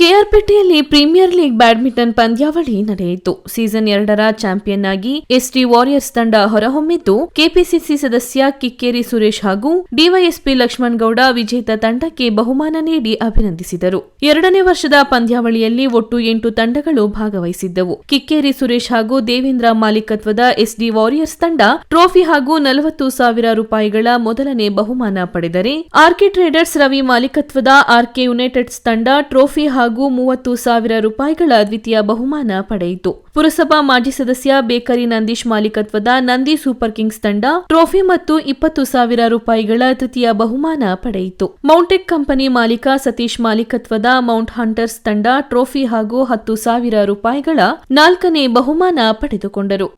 que ಕಲಪೆಟ್ಟೆಯಲ್ಲಿ premier league badminton ಪಂದ್ಯಾವಳಿ ನಡೆಯಿತು. ಸೀಸನ್ ಎರಡರ ಚಾಂಪಿಯನ್ ಆಗಿ ಎಸ್ಟಿ ವಾರಿಯರ್ಸ್ ತಂಡ ಹೊರಹೊಮ್ಮಿದ್ದು, ಕೆಪಿಸಿಸಿ ಸದಸ್ಯ ಕಿಕ್ಕೇರಿ ಸುರೇಶ್ ಹಾಗೂ ಡಿವೈಎಸ್ಪಿ ಲಕ್ಷ್ಮಣ್ ಗೌಡ ವಿಜೇತ ತಂಡಕ್ಕೆ ಬಹುಮಾನ ನೀಡಿ ಅಭಿನಂದಿಸಿದರು. ಎರಡನೇ ವರ್ಷದ ಪಂದ್ಯಾವಳಿಯಲ್ಲಿ ಒಟ್ಟು ಎಂಟು ತಂಡಗಳು ಭಾಗವಹಿಸಿದ್ದವು. ಕಿಕ್ಕೇರಿ ಸುರೇಶ್ ಹಾಗೂ ದೇವೇಂದ್ರ ಮಾಲೀಕತ್ವದ ಎಸ್ಡಿ ವಾರಿಯರ್ಸ್ ತಂಡ ಟ್ರೋಫಿ ಹಾಗೂ ನಲವತ್ತು ಸಾವಿರ ರೂಪಾಯಿಗಳ ಮೊದಲನೇ ಬಹುಮಾನ ಪಡೆದರೆ, ಆರ್ಕೆ ಟ್ರೇಡರ್ಸ್ ರವಿ ಮಾಲೀಕತ್ವದ ಆರ್ಕೆ ಯುನೈಟೆಡ್ಸ್ ತಂಡ ಟ್ರೋಫಿ ಹಾಗೂ ಮೂವತ್ತು ಸಾವಿರ ರೂಪಾಯಿಗಳ ದ್ವಿತೀಯ ಬಹುಮಾನ ಪಡೆಯಿತು. ಪುರಸಭಾ ಮಾಜಿ ಸದಸ್ಯ ಬೇಕರಿ ನಂದೀಶ್ ಮಾಲೀಕತ್ವದ ನಂದಿ ಸೂಪರ್ ಕಿಂಗ್ಸ್ ತಂಡ ಟ್ರೋಫಿ ಮತ್ತು ಇಪ್ಪತ್ತು ಸಾವಿರ ರೂಪಾಯಿಗಳ ತೃತೀಯ ಬಹುಮಾನ ಪಡೆಯಿತು. ಮೌಂಟೆಕ್ ಕಂಪನಿ ಮಾಲೀಕ ಸತೀಶ್ ಮಾಲೀಕತ್ವದ ಮೌಂಟ್ ಹಂಟರ್ಸ್ ತಂಡ ಟ್ರೋಫಿ ಹಾಗೂ ಹತ್ತು ಸಾವಿರ ರೂಪಾಯಿಗಳ ನಾಲ್ಕನೇ ಬಹುಮಾನ ಪಡೆದುಕೊಂಡರು.